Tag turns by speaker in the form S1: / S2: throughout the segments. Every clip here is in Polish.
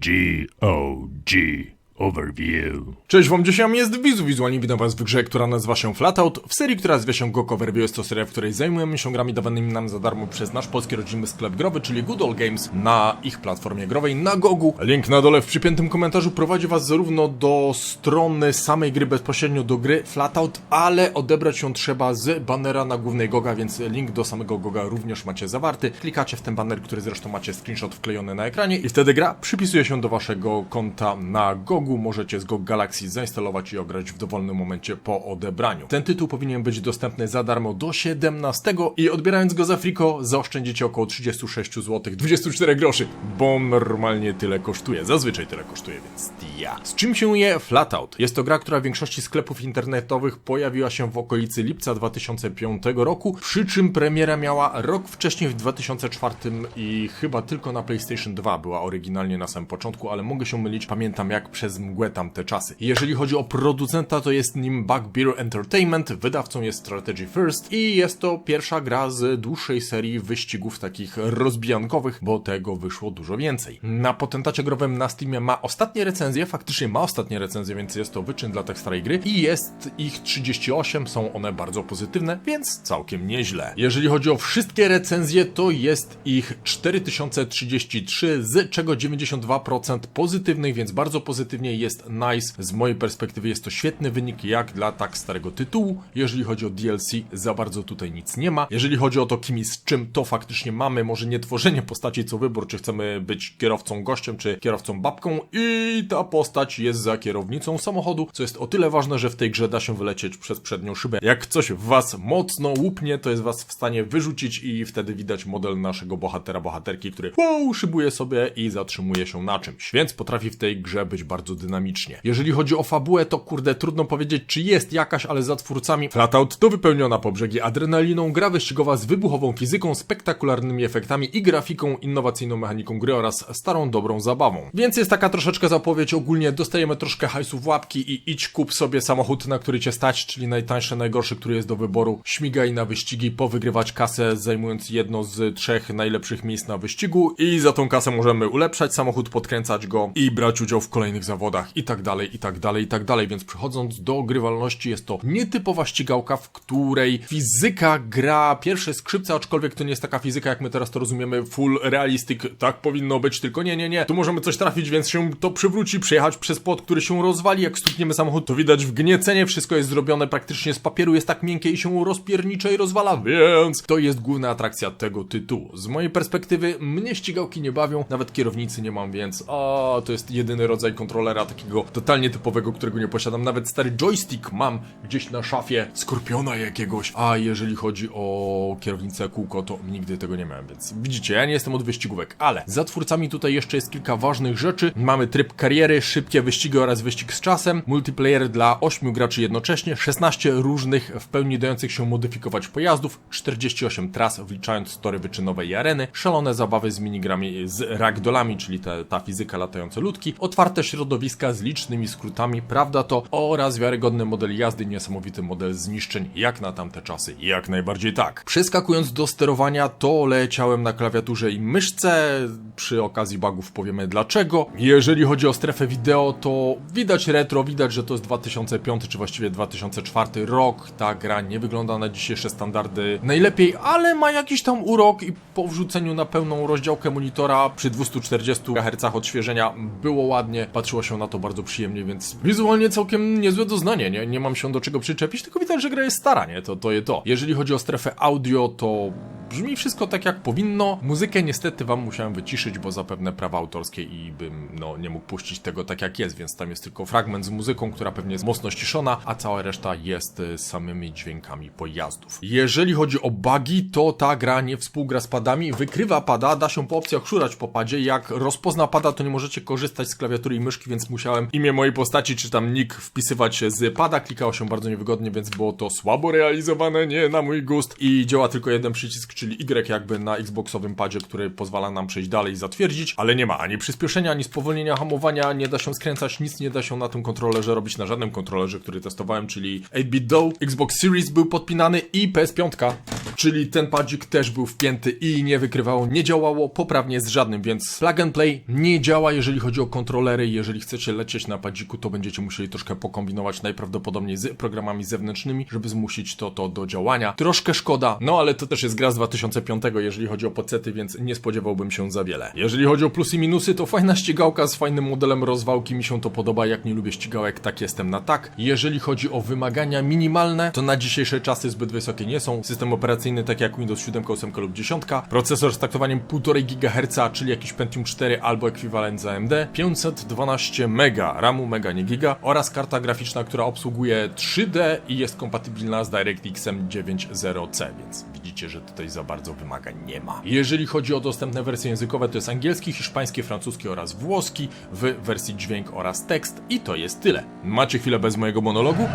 S1: GOG Overview.
S2: Cześć wam, dzisiaj jest Wizu Wizualnie, witam was w grze, która nazywa się Flatout, w serii, która nazywa się GOG Overview. Jest to seria, w której zajmujemy się grami dawanymi nam za darmo przez nasz polski rodzinny sklep growy, czyli Good Old Games na ich platformie growej na Gogu. Link na dole w przypiętym komentarzu prowadzi was zarówno do strony samej gry, bezpośrednio do gry Flatout, ale odebrać ją trzeba z banera na głównej Goga, więc link do samego Goga również macie zawarty. Klikacie w ten baner, który zresztą macie screenshot wklejony na ekranie i wtedy gra przypisuje się do waszego konta na Gogu. Możecie z GOG Galaxy zainstalować i ograć w dowolnym momencie po odebraniu. Ten tytuł powinien być dostępny za darmo do 17 i odbierając go za friko zaoszczędzicie około 36 zł 24 groszy, bo normalnie tyle kosztuje. Zazwyczaj tyle kosztuje, więc ja. Z czym się je Flatout? Jest to gra, która w większości sklepów internetowych pojawiła się w okolicy lipca 2005 roku, przy czym premiera miała rok wcześniej w 2004 i chyba tylko na PlayStation 2 była oryginalnie na samym początku, ale mogę się mylić, pamiętam jak przez mgłę tamte czasy. Jeżeli chodzi o producenta, to jest nim Bugbear Entertainment, wydawcą jest Strategy First i jest to pierwsza gra z dłuższej serii wyścigów takich rozbijankowych, bo tego wyszło dużo więcej. Na potentacie growym na Steamie ma ostatnie recenzje, faktycznie ma ostatnie recenzje, więc jest to wyczyn dla tak starej gry i jest ich 38, są one bardzo pozytywne, więc całkiem nieźle. Jeżeli chodzi o wszystkie recenzje, to jest ich 4033, z czego 92% pozytywnych, więc bardzo pozytywnie jest nice. Z mojej perspektywy jest to świetny wynik jak dla tak starego tytułu. Jeżeli chodzi o DLC, za bardzo tutaj nic nie ma. Jeżeli chodzi o to kim i z czym, to faktycznie mamy może nie tworzenie postaci co wybór, czy chcemy być kierowcą gościem, czy kierowcą babką i ta postać jest za kierownicą samochodu, co jest o tyle ważne, że w tej grze da się wylecieć przez przednią szybę. Jak coś w was mocno łupnie, to jest was w stanie wyrzucić i wtedy widać model naszego bohatera, bohaterki, który wow, szybuje sobie i zatrzymuje się na czymś. Więc potrafi w tej grze być bardzo dynamicznie. Jeżeli chodzi o fabułę, to kurde, trudno powiedzieć, czy jest jakaś, ale za twórcami Flatout to wypełniona po brzegi adrenaliną, gra wyścigowa z wybuchową fizyką, spektakularnymi efektami i grafiką, innowacyjną mechaniką gry oraz starą, dobrą zabawą. Więc jest taka troszeczkę zapowiedź, ogólnie dostajemy troszkę hajsu w łapki i idź kup sobie samochód, na który cię stać, czyli najtańszy, najgorszy, który jest do wyboru. Śmigaj na wyścigi, powygrywać kasę, zajmując jedno z trzech najlepszych miejsc na wyścigu i za tą kasę możemy ulepszać samochód, podkręcać go i brać udział w kolejnych zawodach i tak dalej, i tak dalej, i tak dalej. Więc przechodząc do grywalności, jest to nietypowa ścigałka, w której fizyka gra pierwsze skrzypce, aczkolwiek to nie jest taka fizyka, jak my teraz to rozumiemy, full realistic, tak powinno być, tylko nie, nie, nie. Tu możemy coś trafić, więc się to przywróci, przejechać przez płot, który się rozwali, jak stukniemy samochód, to widać w gniecenie, wszystko jest zrobione praktycznie z papieru, jest tak miękkie i się rozpiernicza i rozwala, więc to jest główna atrakcja tego tytułu. Z mojej perspektywy mnie ścigałki nie bawią, nawet kierownicy nie mam, więc o, to jest jedyny rodzaj kontrolera takiego totalnie typowego, którego nie posiadam. Nawet stary joystick mam gdzieś na szafie, skorpiona jakiegoś, a jeżeli chodzi o kierownicę kółko, to nigdy tego nie miałem, więc widzicie, ja nie jestem od wyścigówek, ale za twórcami tutaj jeszcze jest kilka ważnych rzeczy. Mamy tryb kariery, szybkie wyścigi oraz wyścig z czasem, multiplayer dla 8 graczy jednocześnie, 16 różnych w pełni dających się modyfikować pojazdów, 48 tras wliczając tory wyczynowe i areny, szalone zabawy z minigrami z ragdolami, czyli te, ta fizyka latające ludki, otwarte środowiska z licznymi skrótami, prawda to, oraz wiarygodny model jazdy, niesamowity model zniszczeń, jak na tamte czasy, jak najbardziej tak. Przeskakując do sterowania, to leciałem na klawiaturze i myszce, przy okazji bugów powiemy dlaczego. Jeżeli chodzi o strefę wideo, to widać retro, widać, że to jest 2005 czy właściwie 2004 rok, ta gra nie wygląda na dzisiejsze standardy najlepiej, ale ma jakiś tam urok i po wrzuceniu na pełną rozdziałkę monitora przy 240 Hz odświeżenia było ładnie, patrzyło się na to bardzo przyjemnie, więc wizualnie całkiem niezłe doznanie, nie, nie mam się do czego przyczepić, tylko widać, że gra jest stara, nie, to, to je to. Jeżeli chodzi o strefę audio, to brzmi wszystko tak jak powinno. Muzykę niestety wam musiałem wyciszyć, bo zapewne prawa autorskie i bym no nie mógł puścić tego tak jak jest, więc tam jest tylko fragment z muzyką, która pewnie jest mocno ściszona, a cała reszta jest y, samymi dźwiękami pojazdów. Jeżeli chodzi o bugi, to ta gra nie współgra z padami, wykrywa pada, da się po opcjach szurać po padzie, jak rozpozna pada, to nie możecie korzystać z klawiatury i myszki, więc musiałem imię mojej postaci czy tam nick wpisywać z pada, klikało się bardzo niewygodnie, więc było to słabo realizowane, nie na mój gust i działa tylko jeden przycisk, czyli Y jakby na Xboxowym padzie, który pozwala nam przejść dalej i zatwierdzić, ale nie ma ani przyspieszenia, ani spowolnienia hamowania, nie da się skręcać, nic nie da się na tym kontrolerze robić, na żadnym kontrolerze, który testowałem, czyli 8-bit Do, Xbox Series był podpinany i PS5. czyli ten padzik też był wpięty i nie wykrywało, nie działało poprawnie z żadnym, więc plug and play nie działa, jeżeli chodzi o kontrolery. Jeżeli chcecie lecieć na padziku, to będziecie musieli troszkę pokombinować najprawdopodobniej z programami zewnętrznymi, żeby zmusić to, to do działania. Troszkę szkoda, no ale to też jest gra z 2005, jeżeli chodzi o pecety, więc nie spodziewałbym się za wiele. Jeżeli chodzi o plusy i minusy, to fajna ścigałka z fajnym modelem rozwałki, mi się to podoba, jak nie lubię ścigałek, tak jestem na tak. Jeżeli chodzi o wymagania minimalne, to na dzisiejsze czasy zbyt wysokie nie są. System operacyjny tak jak Windows 7, 8 lub 10, procesor z taktowaniem 1,5 GHz, czyli jakiś Pentium 4 albo ekwiwalent z AMD, 512 MB RAMu, mega nie giga oraz karta graficzna, która obsługuje 3D i jest kompatybilna z DirectX 9.0C, więc widzicie, że tutaj za bardzo wymagań nie ma. Jeżeli chodzi o dostępne wersje językowe, to jest angielski, hiszpański, francuski oraz włoski w wersji dźwięk oraz tekst i to jest tyle. Macie chwilę bez mojego monologu?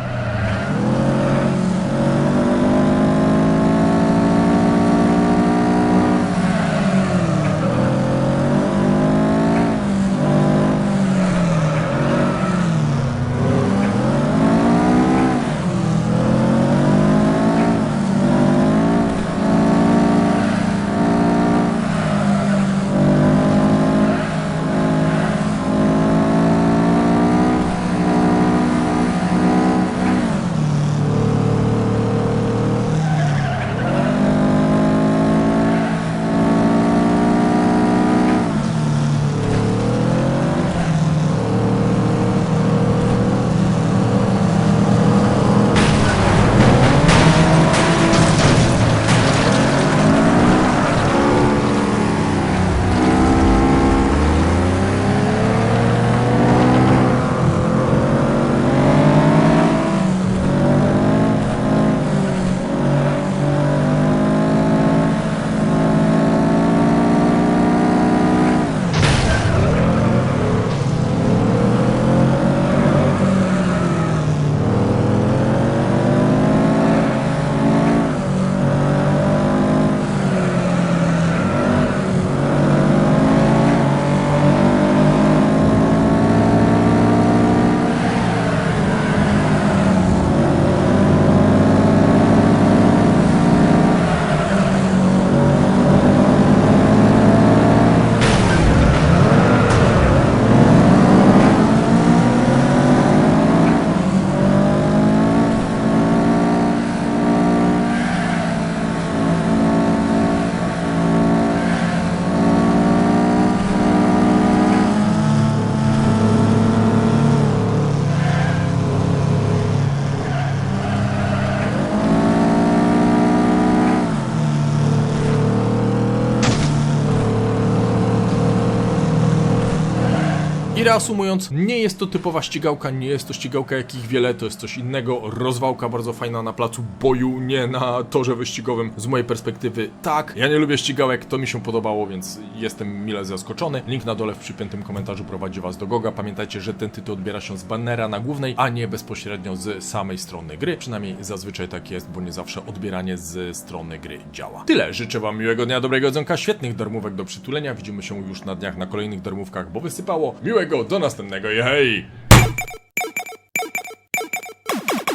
S2: Reasumując, nie jest to typowa ścigałka, nie jest to ścigałka jakich wiele, to jest coś innego. Rozwałka bardzo fajna na placu boju, nie na torze wyścigowym. Z mojej perspektywy tak. Ja nie lubię ścigałek, to mi się podobało, więc jestem mile zaskoczony. Link na dole w przypiętym komentarzu prowadzi was do Goga. Pamiętajcie, że ten tytuł odbiera się z bannera na głównej, a nie bezpośrednio z samej strony gry. Przynajmniej zazwyczaj tak jest, bo nie zawsze odbieranie z strony gry działa. Tyle. Życzę wam miłego dnia, dobrego jedzonka, świetnych darmówek do przytulenia. Widzimy się już na dniach na kolejnych darmówkach, bo wysypało. Miłego, do następnego i hej!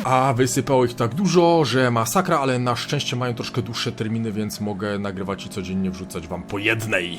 S2: A wysypało ich tak dużo, że masakra, ale na szczęście mają troszkę dłuższe terminy, więc mogę nagrywać i codziennie wrzucać wam po jednej.